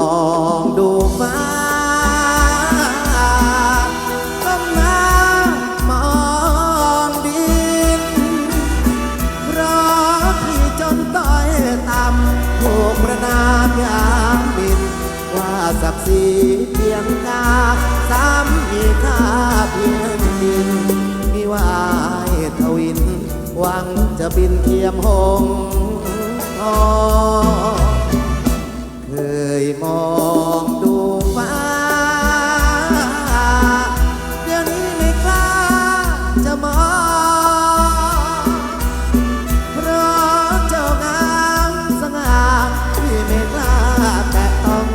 องดูฟ้าก้มหน้ามองดินรอพี่จนต้อยต่ำถูกประนามยามบิน ว่าสับสีเพียงกาซ้ำมีค่าเพียงดินมีวายทวิน หวังจะบินเทียมหงทอง มองดูฟ้าเดี๋ยวนี้ไม่กล้าจะมอง เพราะเจ้างามสง่าที่ไม่กล้าแตะต้อง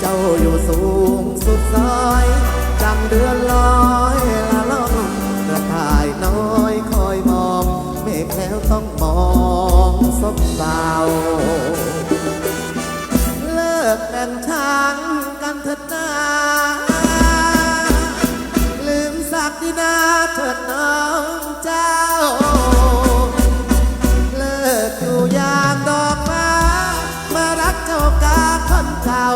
เจ้าอยู่สูงสุดซอยจำเดือนลอยละล่องกระต่ายน้อยคอยมองเมฆแล้วต้องมองซบเศร้า กแต่งทางกันเถิดนาลืมสักดินาเถิดน้องเจ้า เลิกอยู่อย่างดอกฟ้ามารักเจ้ากาคนเก่า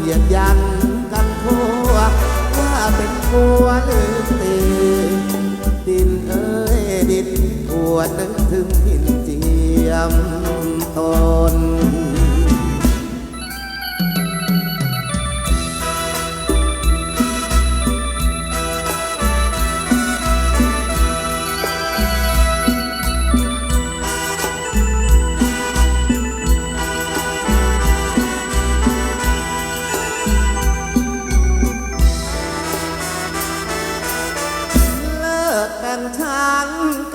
เหยียดยันกันทั่วว่าเป็นผัวลืมตีดินเอ้ยดินผัวนึกถึงหิน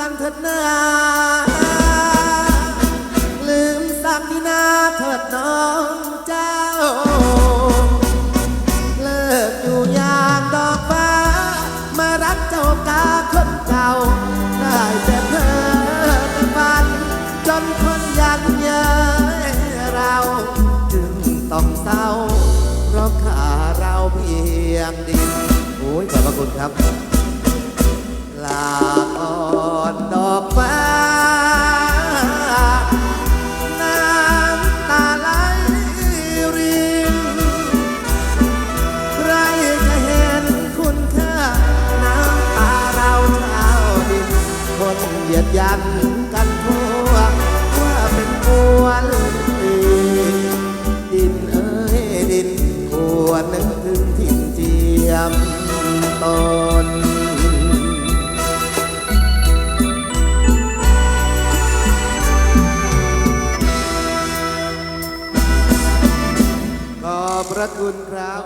กันเถิดนาลืมสักดินาเถิดน้องเจ้า เลิกอยู่อย่างดอกฟ้า มารักเจ้ากาคนเก่า ได้แต่เพ้อแต่ฝัน จนคนยันเย้ยเรา จึงต้องเศร้า เพราะขาเราเพียงดินโอ้ยขอบพระคุณครับลา ยียดยันกันทั่วว่าเป็นบัวลืมตีดินเอ้ยดินควรนึกถึงถิ่นเจียมตนขอบพระคุณครับ